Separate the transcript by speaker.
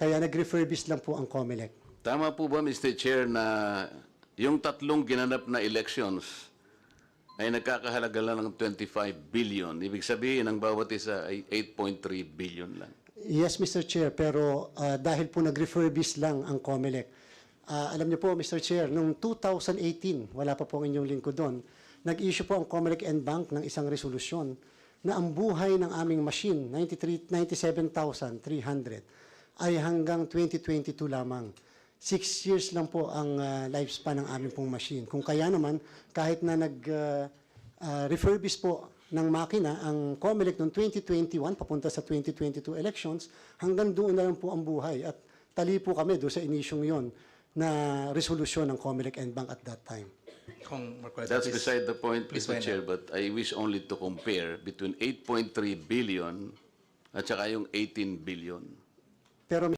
Speaker 1: Kaya nag-refurbish lang po ang COMELEC.
Speaker 2: Tama po ba, Mr. Chair, na yung tatlong ginanap na elections ay nagkakahalaga lang ng 25 billion. Ibig sabihin, ang bawat isa ay 8.3 billion lang.
Speaker 1: Yes, Mr. Chair, pero ah, dahil po nag-refurbish lang ang COMELEC, ah, alam niyo po, Mr. Chair, noong 2018, wala pa po ang inyong lingkod doon, nag-issue po ang COMELEC and Bank ng isang resolusyon na ang buhay ng aming machine, 93 97,300, ay hanggang 2022 lamang. Six years lang po ang ah, lifespan ng aming pong machine. Kung kaya naman, kahit na nag ah, ah, refurbish po ng makina ang COMELEC noong 2021 papunta sa 2022 elections, hanggang doon na lang po ang buhay. At tali po kami doon sa inisyong yon na resolusyon ng COMELEC and Bank at that time.
Speaker 3: Kung
Speaker 2: That's
Speaker 3: please.
Speaker 2: beside the point,
Speaker 3: please
Speaker 2: Mr.
Speaker 3: wind
Speaker 2: Chair, but I wish only to compare between 8.3 billion at saka yung 18 billion.
Speaker 1: Pero